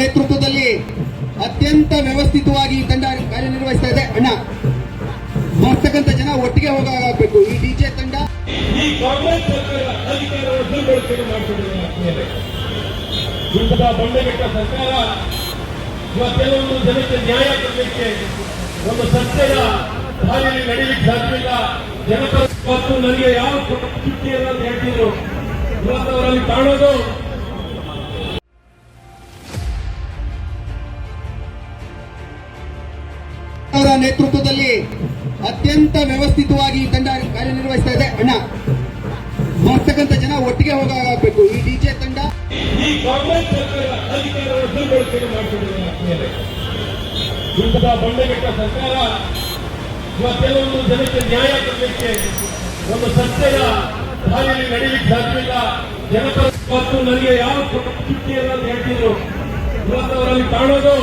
ನೇತೃತ್ವದಲ್ಲಿ ಅತ್ಯಂತ ವ್ಯವಸ್ಥಿತವಾಗಿ ಈ ತಂಡ ಕಾರ್ಯನಿರ್ವಹಿಸ್ತಾ ಇದೆ. ಅಣ್ಣ ಬರ್ತಕ್ಕಂಥ ಜನ ಒಟ್ಟಿಗೆ ಹೋಗಬೇಕು ಈ ಡಿಜೆ ತಂಡ ಈ ಕಾಂಗ್ರೆಸ್ ಸರ್ಕಾರ ಬಂಡೆಗೆಟ್ಟ ಸರ್ಕಾರ ಇವತ್ತೆಲ್ಲೊಂದು ಜನಕ್ಕೆ ನ್ಯಾಯ ಕೊಡಲಿಕ್ಕೆ ಒಂದು ಸತ್ಯದ ಹಾದಿಯಲ್ಲಿ ನಡೆಯಲಿಕ್ಕೆ ಸಾಧ್ಯವಿಲ್ಲ. ಮತ್ತು ನನಗೆ ಯಾವ ಚುಟ್ಟಿ ಅಂತ ಹೇಳ್ತಿದ್ರು. ಇವತ್ತು ಅವರಲ್ಲಿ ಕಾಣೋದು ನೇತೃತ್ವದಲ್ಲಿ ಅತ್ಯಂತ ವ್ಯವಸ್ಥಿತವಾಗಿ ಈ ತಂಡ ಕಾರ್ಯನಿರ್ವಹಿಸ್ತಾ ಇದೆ. ಅಣ್ಣ ಬರ್ತಕ್ಕಂಥ ಜನ ಒಟ್ಟಿಗೆ ಹೋಗಬೇಕು ಈ ಡಿಜೆ ತಂಡ ಬಂಡೆಗೆಟ್ಟ ಸರ್ಕಾರ ಇವತ್ತೆಲ್ಲೊಂದು ಜನಕ್ಕೆ ನ್ಯಾಯ ಕೊಡಲಿಕ್ಕೆ ಒಂದು ಸತ್ಯದ ಹಾದಿಯಲ್ಲಿ ನಡೀಲಿಕ್ಕೆ ಸಾಧ್ಯವಿಲ್ಲ ಮತ್ತು ನನಗೆ ಯಾವ ಚುಟ್ಟಿ ಅಂತ ಹೇಳ್ತಿದ್ರು? ಇವತ್ತು ಅವರಲ್ಲಿ ಕಾಣೋದು